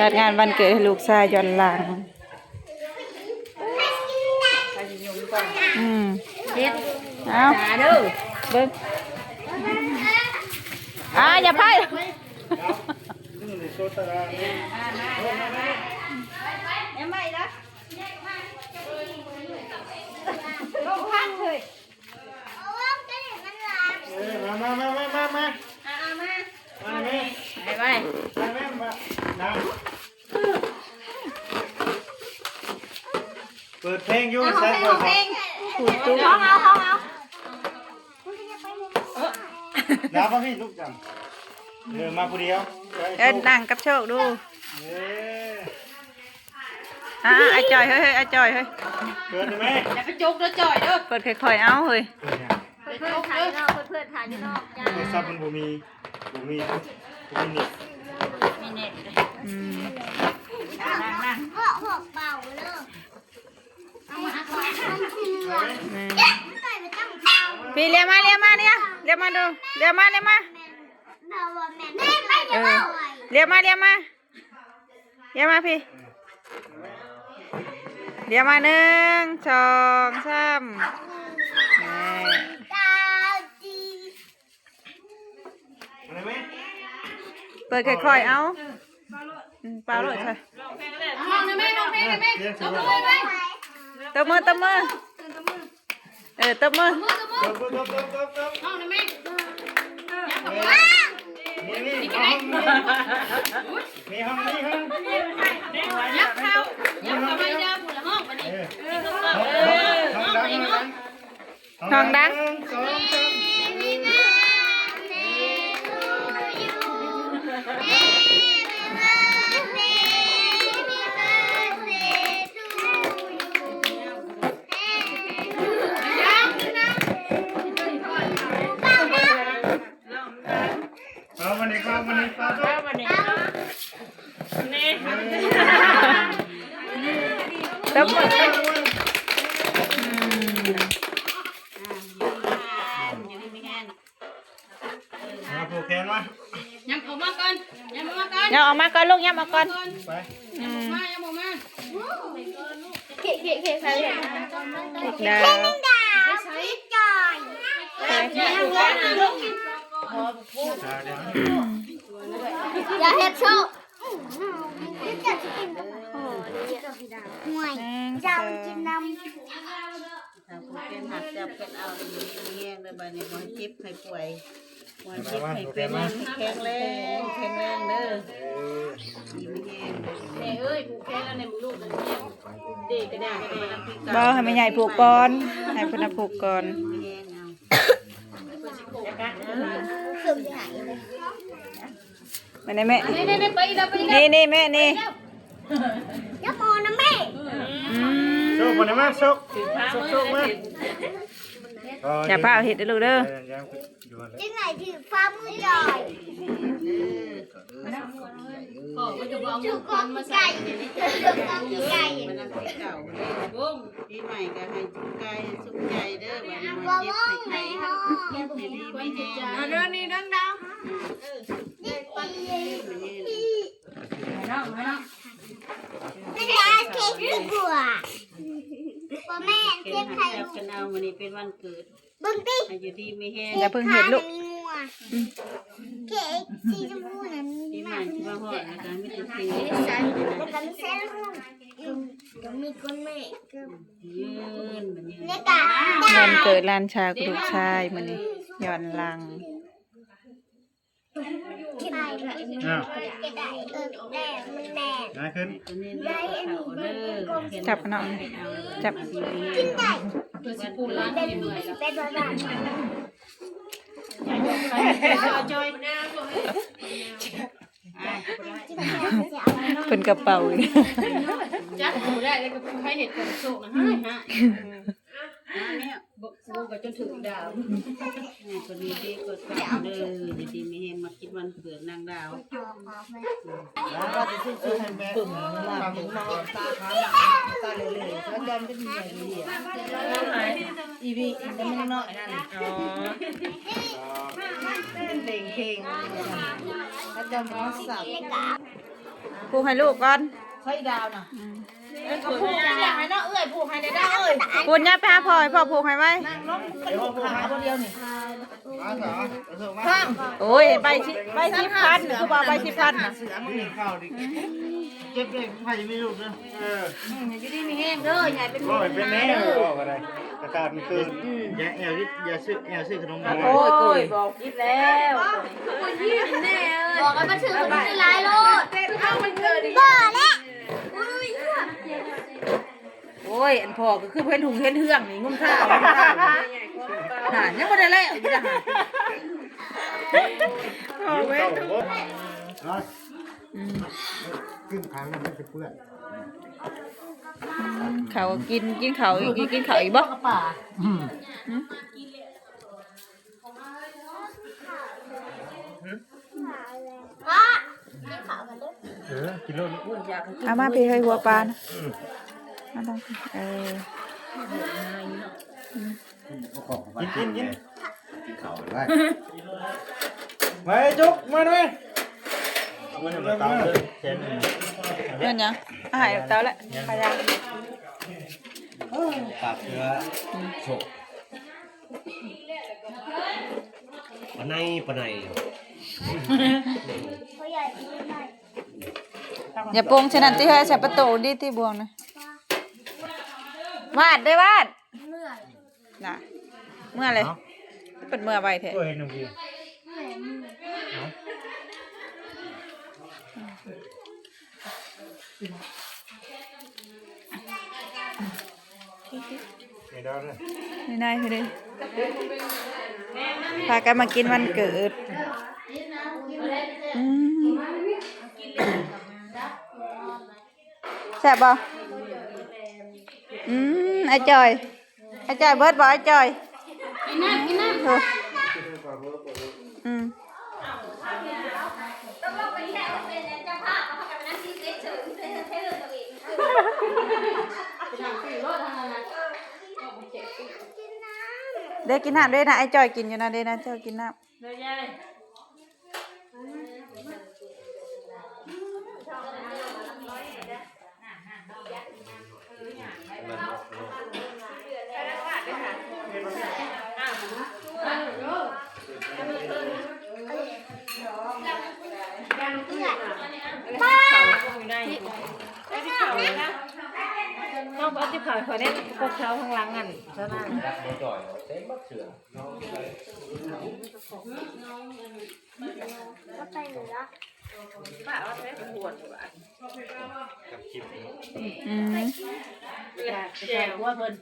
จัดงานวันเกิดให้ลูกชายย้อนหลังอืมเฮ็ดเอาหาเด้อเบิ้งอ่าอย่าพายยังไม่ละลงพักเลยมามามามามามาอ่ามามาแม่ไปไป มาแม่มาดังเปิดเพลงอยู่เอาใส่เพลเปิงดเพลงห้องเอาห้องเอาดาวมาพี่ลูกจังเออมาผู้เดียวเอ็นนั่งกับโชคดูเอ้ยอ่าไอาจอยเฮ้ยเฮ้ยไอาจอยเฮ้ยเปิดได้ไหมอย่ากระจุกเด้อจ่อยเด้อเปิดค่อยๆเอาเฮ้ยเปิดเนี่ยเพื่อนถ่ายนอกเพื่อนถ่ายนอกจ้าโทรศัพท์มันบ่มีบ่มีบ่มีเน็ตมีเน็ต อืมนั่งนั่งพ่อหกเบาเลยเอามาเอามาทำเสืออืมใส่ไปตั้งเบาพี่เรียกมาเรียกมาเนี่ยเรียกมาดูเรียกมาเรียกมาเบาว่าแม่แม่ไปเอเบาอเรียกมาเรียกมาเรียกมาพี่เรียกมาหนึ่งสองสามนี่ดาวจีอะไรไหมเปิดค่อยๆเอา อืมเปล่าเลยใช่ห้องนะแม่น้องเพลงนะแม่เรียกตสิบว่ามือไหมตบมือตบมือเออตบมือมือตบมือเปิดเปิดเปิดเปิดเปิดห้องนะแม่ยักกับเอมืออนี่นี่ห้องมีห้องมีห้องยักเข้ายักเข้าไปเด้อบุญละห้องมาดิเออเออห้องไปห้องห้องดัง ผูกแขนมายักออกมาก่อนยักออกมาก่อนอย่าออกมาก่อนลูกอย่ามาก่อนไปอืมมายักออกมาเก๋เก๋เก๋ใส่เลยดาวดาวสีจอยเดี๋ยวอย่าเฮ็ดโชว์จะกินห่ วยหนึ่งสจะองกินน้ำถ้าผู้เป็นหักจับเป็นเอาในมือแห้งในบ้านในบ่เจ็บให้ป่วยบ่เจ็บให้เป็นแข็งแรงแข็งแรงเด้อดีไม่แห้งแม่เอ้ยผูกแขนแล้วในมือลูกเนี่ยเด็กก็ได้ก็ได้บอให้แม่ใหญ่ผูกก่อนให้เพิ่นเอาผูกก่อนไม่แห้งเอาคือไหนมาได้แม่นี่นี่นี่ไปแล้วไปแล้วนี่นี่แม่นี่ยกโมนะแม่อืมโช คคนไหนมาชคโชคโชคมาอย่าพาเอเห็ดเด้อลูกเด้อยังอยู่เลยจึงไหนถือฟ้ามือจอยขอมันจะเอาถือกองไก่ใส่ถือกองไก่มันนั่งที่เก่าบุ้งปีใหม่ก็ให้สุขกายสุขใจเด้อบ้านบ่บ่มเจ็บองให้ในไข้ห้องให้ดีไม่แห้งเอาเรื่องนี้ดังดาวนี่ปีน้องน้องไม่ได้เค้กดีกว่าพ่อแม่ เป็เค้นกหัไข่กจับเป็นเอาวันนี้เป็นวันเกิดบึ้งตีให้อยู่ดีไม่แห้งอย่าเพิ่งเห็ดลูกเค้กสีชมพูนั้นปีใหม่ที่ว่าฮอดอาการไม่ติดตีแล้วก็มีเส้นรุ่งก็มีคนแม่ก็ยืนมันยืนเนี่ยกะวันเกิดหลานชายกับลูกชายมื้อนี้ย้อนหลัง กินได้แบบอ้าวกินได้เออแน่มันแน่นายขึ้นตัวนี้เรียกเขาเด้อจับเนาะจับกินได้ตัวสิปูร้านเป็นนี่เหนื่อยแล้วเป็นแบบนั้นจอยเป็นกระเป๋าอีกจักปูได้แล้วก็ปูให้เห็ดกับโชคนะฮะ ฮะเนี่ยบุกบุกกับจนถึงดาวคนนี้ที่กดกล่าวเด้อดีๆไม่ให้มาคิดวันเกิดนางดาวก็จะซื้อซื้อให้แม่ตุ่มมาถึงมาตาขาหลังตาเลยๆแล้วจำเป็นใหญ่ดีอะอีวีอีมันไม่น้อยนั่นอ๋อเป็นเพลงเพลงแล้วจำมาสับผูกให้ลูกก่อนใช้ดาวน่ะเอ้ยก็ผูกให้อย่าง เอ้ยพูดยับไปหาพ่อให้พ่อผูกให้ไว้นั่งล้มกระดูกขาตัวเดียวนี่มาสาวเอาเถอะมาข้างโอ้ยใบสิใบสิบพันคือบอกใบสิบพันน่ะเสือมึงนี่ข้าวดิเจ็บเลยใครจะไม่รู้เนอะเอออยู่ดีมีแห้งเด้อใหญ่เป็นก็เป็นแน่ก็อะไรอากาศมันคืออย่าแอวอย่าซื้อแอวซื้อขนมมาโอ้ยบอกยิบแล้วบอกกันมาถึงคนที่ร้ายโลดบ่แล้ว โอ้ยอันพอก็คือเพิ่นหุงเห็นเฮืองนี่งุ้มท่าเอางุ้มท่าหายังบ่ได้แล้วอยู่จ้ะเอาไว้ขึ้นขังมันจะเปื้อนเขาวกินกินเขาวอีกกินเขาวอีกบ่กระป่าว่ากินข้าวกันเด้อเออกินแล้วเอามาพี่ให้หัวปลานะ มาต้องเออกินกินกินกินข้าวได้มาจุกมาด้วยเอาเงินมาตามเลยแค่นี้เงินยังอาหารเต้าแหละพยายามปากเชื้อโฉกปะไนปะไนพ่อใหญ่กินหน่อยอย่าโปงฉะนั้นที่ให้ใส่ประตูดีที่บวงนะ วาดได้วาดเมื่อยน่ะเมื่อเลยเปิดเมื่อไปเถอะก็เห็นหนึ่งทีไม่ได้เลยไม่ได้คือเลยพากันมากินวันเกิดอืมแซ่บบ่อืม ไอ้จอยไอ้จอยเบิร์ดบ่ไอ้จอยกินน้ำกินน้ำเถอะอืมเด็กกินน้ำด้วยนะไอ้จอยกินอยู่นะเด็กนะเจ้ากินน้ำเลยไง เดี๋ยวยาย ป้า อยู่ได้ไอ้ที่เขาเลยนะ ต้องเอาที่เขาเขาเนี่ยพวกเช้าข้างหลังกันเช้าหน้ารักบ่จ่อยเต็มบักเสือก็ไปเหลือป้าเอาไปปวดอยู่อะอืมแก่ว่าเพิ่น